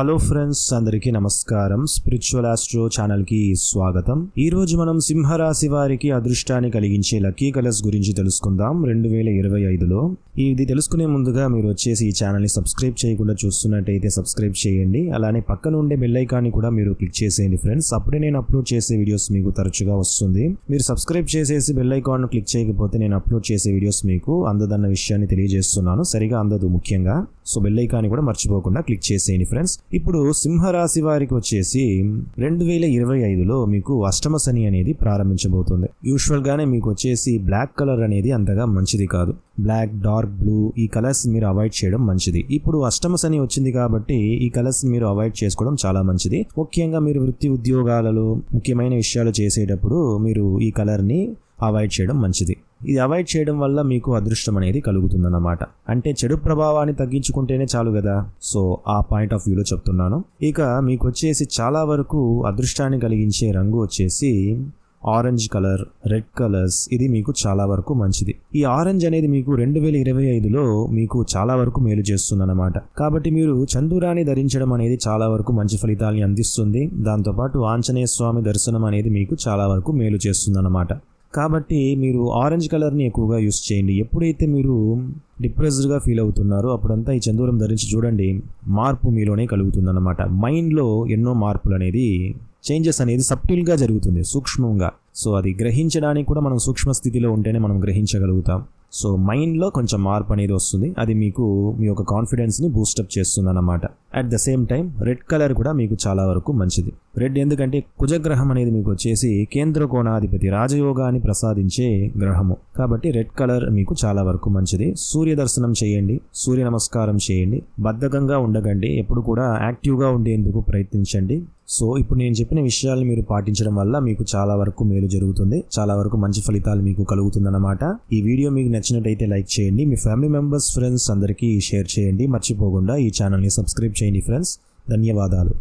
Hello friends అందరికీ నమస్కారం. Spiritual astro ఛానల్కి స్వాగతం. ఈ రోజు మనం సింహరాశి వారికి అదృష్టాన్ని కలిగించే లక్కీ కలర్స్ గురించి తెలుసుకుందాం. రెండు వేల ఇరవై ఐదులో. ఇది తెలుసుకునే ముందుగా మీరు వచ్చేసి ఈ ఛానల్ని సబ్స్క్రైబ్ చేయకుండా చూస్తున్నట్టయితే సబ్స్క్రైబ్ చేయండి. అలానే పక్కన ఉండే బెల్ ఐకాన్ని కూడా మీరు క్లిక్ చేసేయండి ఫ్రెండ్స్. అప్పుడే నేను అప్లోడ్ చేసే వీడియోస్ మీకు తరచుగా వస్తుంది. మీరు సబ్స్క్రైబ్ చేసేసి బెల్ ఐకాన్ క్లిక్ చేయకపోతే నేను అప్లోడ్ చేసే వీడియోస్ మీకు అందదన్న విషయాన్ని తెలియజేస్తున్నాను. సరిగా అందదు ముఖ్యంగా. సో బెల్ ఐకాన్ని కూడా మర్చిపోకుండా క్లిక్ చేసేయండి ఫ్రెండ్స్. ఇప్పుడు సింహరాశి వారికి వచ్చేసి రెండు వేల ఇరవై ఐదులో మీకు అష్టమ శని అనేది ప్రారంభించబోతుంది. యూజువల్ గానే మీకు వచ్చేసి బ్లాక్ కలర్ అనేది అంతగా మంచిది కాదు. బ్లాక్ డార్క్ బ్లూ ఈ కలర్స్ మీరు అవాయిడ్ చేయడం మంచిది. ఇప్పుడు అష్టమ శని వచ్చింది కాబట్టి ఈ కలర్స్ మీరు అవాయిడ్ చేసుకోవడం చాలా మంచిది. ముఖ్యంగా మీరు వృత్తి ఉద్యోగాలలో ముఖ్యమైన విషయాలు చేసేటప్పుడు మీరు ఈ కలర్ని అవాయిడ్ చేయడం మంచిది. ఇది అవాయిడ్ చేయడం వల్ల మీకు అదృష్టం అనేది కలుగుతుందన్నమాట. అంటే చెడు ప్రభావాన్ని తగ్గించుకుంటేనే చాలు కదా. సో ఆ పాయింట్ ఆఫ్ వ్యూలో చెప్తున్నాను. ఇక మీకు వచ్చేసి చాలా వరకు అదృష్టాన్ని కలిగించే రంగు వచ్చేసి ఆరెంజ్ కలర్ రెడ్ కలర్స్. ఇది మీకు చాలా వరకు మంచిది. ఈ ఆరెంజ్ అనేది మీకు రెండు వేల ఇరవై ఐదులో మీకు చాలా వరకు మేలు చేస్తుందన్నమాట. కాబట్టి మీరు చందూరాన్ని ధరించడం అనేది చాలా వరకు మంచి ఫలితాల్ని అందిస్తుంది. దాంతోపాటు ఆంజనేయ స్వామి దర్శనం అనేది మీకు చాలా వరకు మేలు చేస్తుందన్నమాట. కాబట్టి మీరు ఆరెంజ్ కలర్ని ఎక్కువగా యూస్ చేయండి. ఎప్పుడైతే మీరు డిప్రెస్డ్గా ఫీల్ అవుతున్నారో అప్పుడంతా ఈ చందూరం ధరించి చూడండి. మార్పు మీలోనే కలుగుతుందన్నమాట. మైండ్లో ఎన్నో మార్పులు అనేది చేంజెస్ అనేది సబ్టిల్గా జరుగుతుంది సూక్ష్మంగా. సో అది గ్రహించడానికి కూడా మనం సూక్ష్మ స్థితిలో ఉంటేనే మనం గ్రహించగలుగుతాం. సో మైండ్లో కొంచెం మార్పు అనేది వస్తుంది. అది మీకు మీ యొక్క కాన్ఫిడెన్స్ని బూస్టప్ చేస్తుంది అన్నమాట at the same time red colour కూడా మీకు చాలా వరకు మంచిది. రెడ్ ఎందుకంటే కుజగ్రహం అనేది మీకు వచ్చేసి కేంద్ర కోణాధిపతి రాజయోగాన్ని ప్రసాదించే గ్రహము. కాబట్టి రెడ్ కలర్ మీకు చాలా వరకు మంచిది. సూర్య దర్శనం చేయండి సూర్య నమస్కారం చేయండి. బద్ధకంగా ఉండకండి ఎప్పుడు కూడా యాక్టివ్గా ఉండేందుకు ప్రయత్నించండి. సో ఇప్పుడు నేను చెప్పిన విషయాలు మీరు పాటించడం వల్ల మీకు చాలా వరకు మేలు జరుగుతుంది చాలా వరకు మంచి ఫలితాలు మీకు కలుగుతుందన్నమాట. ఈ వీడియో మీకు నచ్చినట్టయితే లైక్ చేయండి మీ ఫ్యామిలీ మెంబర్స్ ఫ్రెండ్స్ అందరికీ షేర్ చేయండి. మర్చిపోకుండా ఈ ఛానల్ని సబ్స్క్రైబ్ చేయండి ఫ్రెండ్స్. ధన్యవాదాలు.